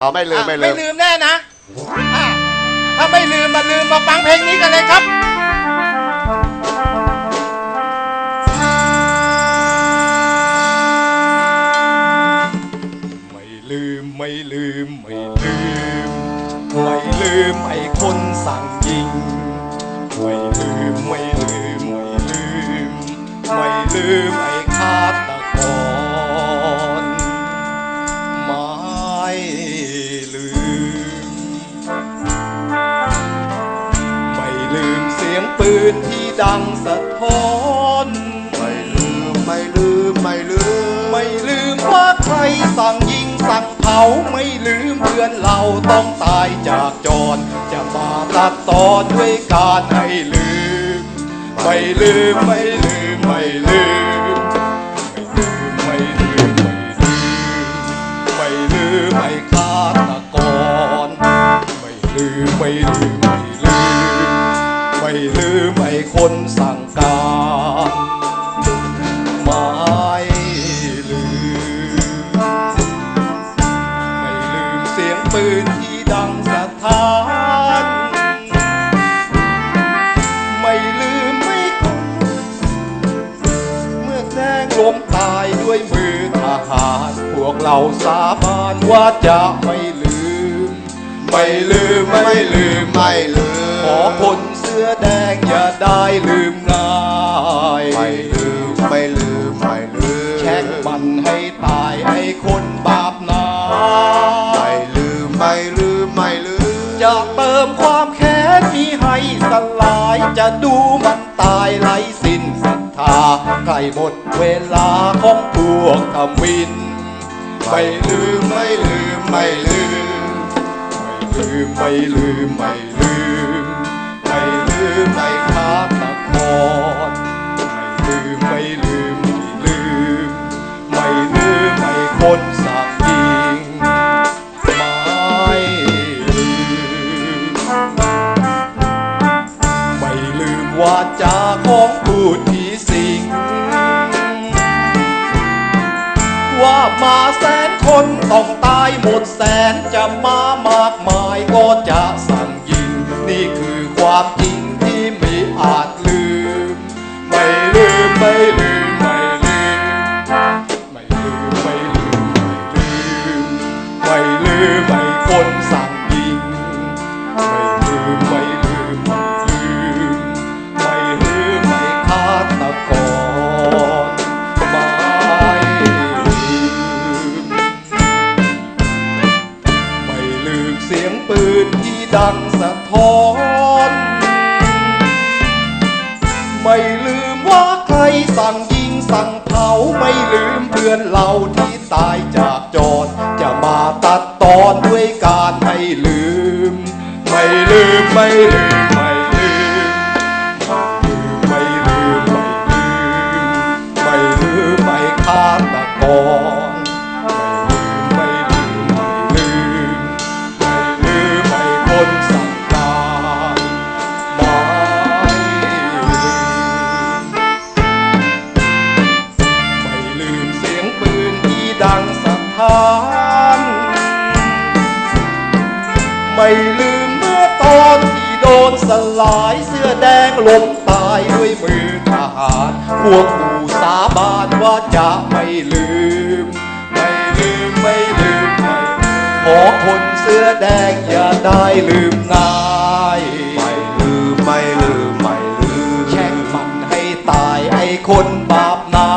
เอาไม่ลืม อะไม่ลืไม่ม ลืมแน่นะอะถ้าไม่ลืมมาลืมมาฟังเพลงนี้กันเลยครับ ไม่ลืมไม่ลืมไม่ลืม ไม่ลืมไอ้คนสั่งยิง ไม่ลืมไม่ลืมไม่ลืม ไม่ลืมไอ้ ดังสะท้อน ไม่ลืมไม่ลืมไม่ลืม ไม่ลืมว่าใครสั่งยิงสั่งเผาไม่ลืมเพื่อนเราต้องตายจากจร จะมาตัดตอนด้วยการให้ลืม ไม่ลืมไม่ลืมไม่ ด้วยมือทหารพวกเราสาบานว่าจะไม่ลืม ไม่ลืมไม่ลืมไม่ลืม ขอคนเสื้อแดงอย่าได้ลืมง่ายไม่ลืมไม่ลืมไม่ลืม แช่งมันให้ตายไอ้คนบาปนาไม่ลืมไม่ลืมไม่ลืม จะเติมความแค้นนี้ให้สลายจะดูมันตายไร้สิ้นศรั ทาใกล้หมดเวลาของพวกทมิน ไม่ลืมไม่ลืมไม่ลืม ไม่ลืมไม่ลืมไม่ลืม ไม่ลืมไม่ฆาตกรไม่ลืมไม่ลืมไม่ลืม ไม่ลืมไม่คนสักยิงไม่ลืม ไม่ลืมวาจาของ มาแสนคนต้องตายหมดแสนจะมามากมาย ดังสะท้อน ไม่ลืมว่าใครสั่งยิงสั่งเผาไม่ลืมเพื่อนเราที่ตายจากจรจะมาตัดตอนด้วยการไม่ลืม ไม่ลืมไม่ลืมไม่ลืม ไม่ลืมเมื่อตอนที่โดนสลายเสื้อแดงล้มตายด้วยมือทหารพวกผู้สาบานว่าจะไม่ลืม ไม่ลืมไม่ลืมไม่ขอคนเสื้อแดงอย่าได้ลืมง่ายไม่ลืมไม่ลืมไม่ลืมแช่งมันให้ตายไอ้คนบาปนา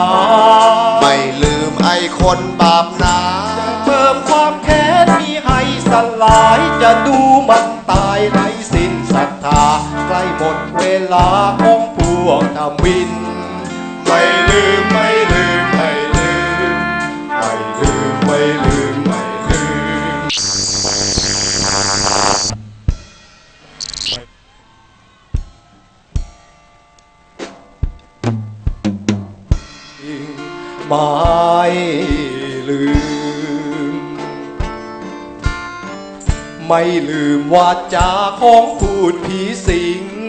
ไม่ลืมไอ้คนบาปนา ลาของพวกทวิน ไม่ลืมไม่ลืมไม่ลืมไม่ลืมไม่ลืมไม่ลืมไม่ลืม ไม่ลืมวาจาของพูดผีสิง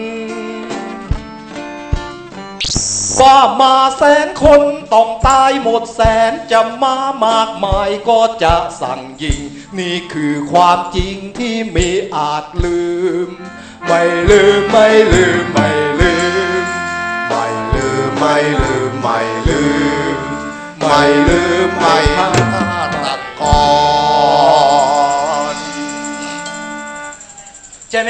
ว่ามาแสนคนต้องตายหมดแสนจะมามากมายก็จะสั่งยิง นี่คือความจริงที่ไมีอาจลืม ไม่ลืมไม่ลืมไม่ลืม ไม่ลืมไม่ลืมไม่ลืม ไม่ลืมไม่ฆาตกรใช่ไหม